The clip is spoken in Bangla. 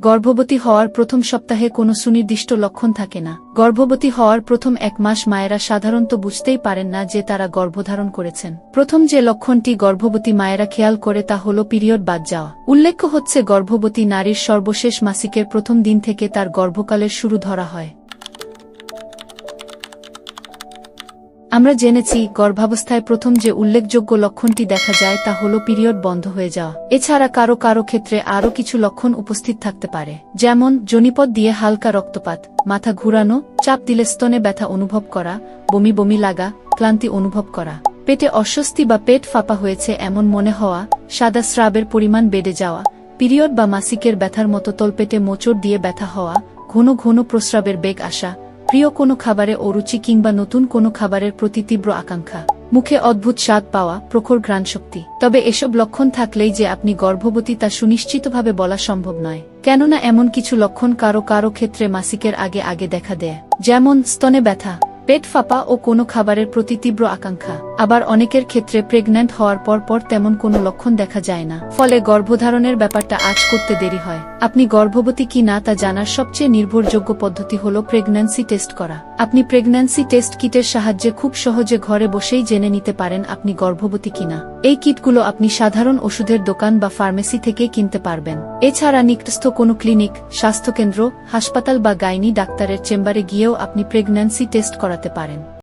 গর্ভবতী হওয়ার প্রথম সপ্তাহে কোনো সুনির্দিষ্ট লক্ষণ থাকে না। গর্ভবতী হওয়ার প্রথম এক মাস মায়েরা সাধারণত বুঝতেই পারেন না যে তারা গর্ভধারণ করেছেন। প্রথম যে লক্ষণটি গর্ভবতী মায়েরা খেয়াল করে তা হল পিরিয়ড বাদ যাওয়া। উল্লেখ্য হচ্ছে গর্ভবতী নারীর সর্বশেষ মাসিকের প্রথম দিন থেকে তার গর্ভকালের শুরু ধরা হয়। আমরা জেনেছি, গর্ভাবস্থায় প্রথম যে উল্লেখযোগ্য লক্ষণটি দেখা যায় তা হল পিরিয়ড বন্ধ হয়ে যাওয়া। এছাড়া কারও কারও ক্ষেত্রে আরও কিছু লক্ষণ উপস্থিত থাকতে পারে। যেমন, জনিপদ দিয়ে হালকা রক্তপাত, মাথা ঘুরানো, চাপ দিলে স্তনে ব্যথা অনুভব করা, বমি বমি লাগা, ক্লান্তি অনুভব করা। পেটে অস্বস্তি বা পেট ফাঁপা হয়েছে এমন মনে হওয়া, সাদা স্রাবের পরিমাণ বেড়ে যাওয়া, পিরিয়ড বা মাসিকের ব্যথার মতো তলপেটে মোচড় দিয়ে ব্যথা হওয়া, ঘন ঘন প্রস্রাবের বেগ আসা প্রিয় কোনো খাবারে অরুচি কিংবা নতুন কোনো খাবারের প্রতি তীব্র আকাঙ্ক্ষা। মুখে অদ্ভুত স্বাদ পাওয়া, প্রখর ঘ্রাণশক্তি। তবে এসব লক্ষণ থাকলেই যে আপনি গর্ভবতী তা সুনিশ্চিতভাবে বলা সম্ভব নয়। কেননা এমন কিছু লক্ষণ কারও কারও ক্ষেত্রে মাসিকের আগে আগে দেখা দেয়। যেমন, স্তনে ব্যথা পেট ফাঁপা ও কোনো খাবারের প্রতি তীব্র আকাঙ্ক্ষা। আবার অনেকের ক্ষেত্রে প্রেগন্যান্ট হওয়ার পর পর তেমন কোনো লক্ষণ দেখা যায় না। ফলে গর্ভধারণের ব্যাপারটা আজ করতে দেরি হয়। আপনি গর্ভবতী কি না তা জানার সবচেয়ে নির্ভরযোগ্য পদ্ধতি হল প্রেগন্যান্সি টেস্ট করা। আপনি প্রেগন্যান্সি টেস্ট কিটের সাহায্যে খুব সহজে ঘরে বসেই জেনে নিতে পারেন আপনি গর্ভবতী কিনা। এই কিটগুলো আপনি সাধারণ ওষুধের দোকান বা ফার্মেসি থেকে কিনতে পারবেন। এছাড়া নিকটস্থ কোনো ক্লিনিক, স্বাস্থ্যকেন্দ্র, হাসপাতাল বা গাইনি ডাক্তারের চেম্বারে গিয়েও আপনি প্রেগন্যান্সি টেস্ট করাতে পারেন।